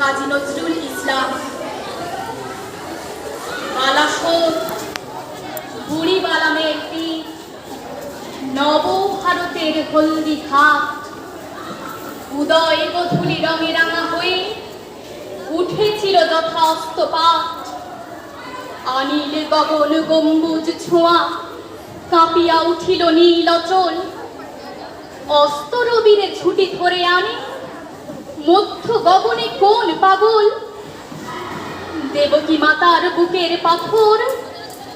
কাজী নজরুল ইসলাম। বালাসোর বুড়ি বালামে একটি নব ভারতের হলদি ঘাট উদয় গধূলি রঙে রাঙা হয়ে উঠেছিল যথা অস্তপাত আনিল গগন গম্বুজ ছোঁয়া কাঁপিয়া উঠিল নীল অচল। অস্তরবীরে ছুটি ধরে আনে মধ্য গগনে কোন পাগল? দেবকী মাতার বুকের পাথর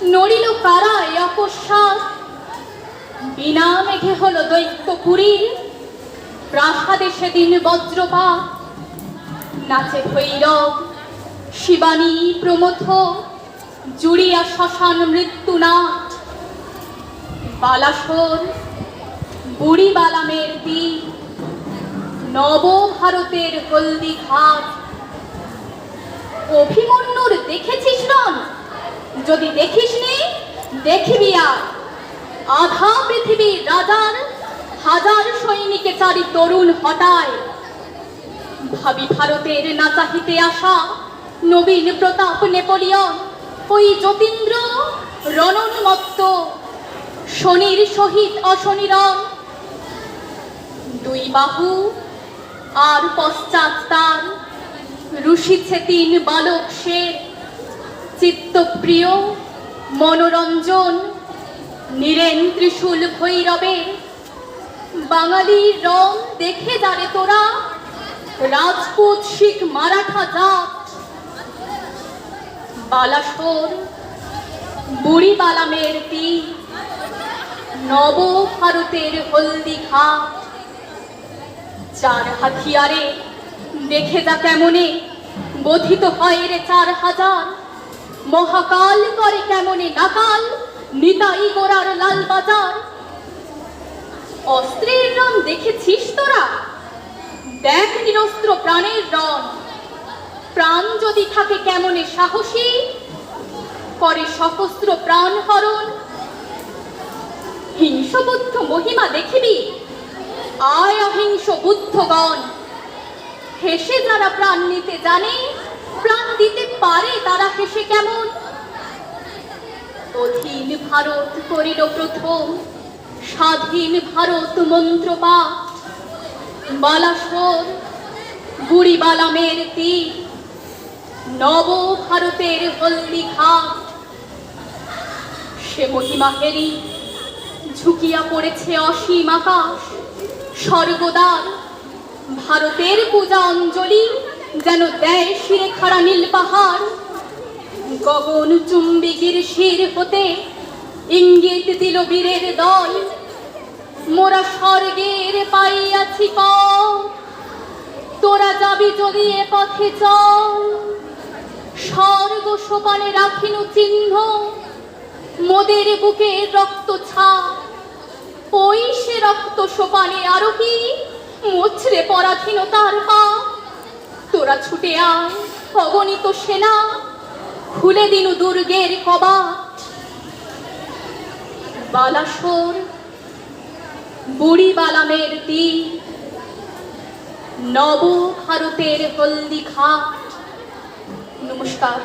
নড়িল কারায় অকস্মাৎ। বিনা মেঘে হলো দৈত্যপুরীর প্রাসাদে সেদিন বজ্রপাত। নাচে ভৈরব, শিবানী প্রমথ, জুড়িয়া শ্মশান মৃত্যু মৃত্যুনাথ বালাসোর, বুড়ি বালামের দ্বীপ নব ভারতের হলদি ঘাট। অভিমন্যুর দেখেছিস রন যদি দেখিস নি, দেখিবি আর। আধা পৃথিবীর রাজার, হাজার সৈনিকে চারি তরুণ হটায়। ভাবি ভারতের না চাহিতে আসা নবীন প্রতাপ নেপোলিয়ন, ওই যতীন্দ্র রণন্মত্ত, শনির সহিত অশনিরন দুই বাহু আর পশ্চাৎ তার রুষিছে তিন বালক শের চিত্তপ্রিয়, মনোরঞ্জন, নীরেন ত্রিশূল ভৈরবে। বাঙালির রং দেখে যারে তোরা, রাজপুত শিখ মারাঠা জাত। বালাসোর, বুড়ি বালামের তীর নব ভারতের হলদি ঘাট চার হাতিয়ারে। দেখে যা কেমনে। বোধিত হয় রে চার হাজার। মহাকাল করে কেমনে নাকাল। নিতাই গোড়ার লাল বাজার। অস্ত্রের রং দেখেছিস তোরা? দেখ নিরস্ত্র প্রাণের রং প্রাণ যদি থাকে কেমনে সাহসী? করে সহস্র প্রাণ হরণ। হিংসবুদ্ধ মহিমা দেখিবি। আয় অহিংস বুদ্ধগণ। হেসে যারা প্রাণ নিতে জানে, প্রাণ দিতে পারে তারা হেসে কেমন? অধীন ভারত করিল প্রথম, স্বাধীন ভারত মন্ত্রপাঠ বালাসোর বুড়ি বালামের তীর, নব ভারতের হলদি ঘাট। সে মহিমা হেরি, ঝুঁকিয়া পড়েছে অসীম আকাশ। স্বর্গদ্বার। ভারতের পূজা অঞ্জলি যেন দেয় শিরে খাড়া নীল পাহাড়। গগন চুম্বিগির শির হতে ইঙ্গিত দিল বীরের দল। মোরা স্বর্গের পাইয়াছি পথ তোরা যাবি যদি এ পথে চল। স্বর্গ সোপানে রাখিনু চিহ্ন। মোদের বুকে রক্ত ছাপ। ওই সে রক্ত সোপানে আরোহী মুছরে পরাধীনতার পা তোরা ছুটে আয়, অগণিত সেনা খুলে দিনু দুর্গের কবাট। বালাসোর, বুড়ি বালামের তীর, নব ভারতের হলদি ঘাট নমস্কার।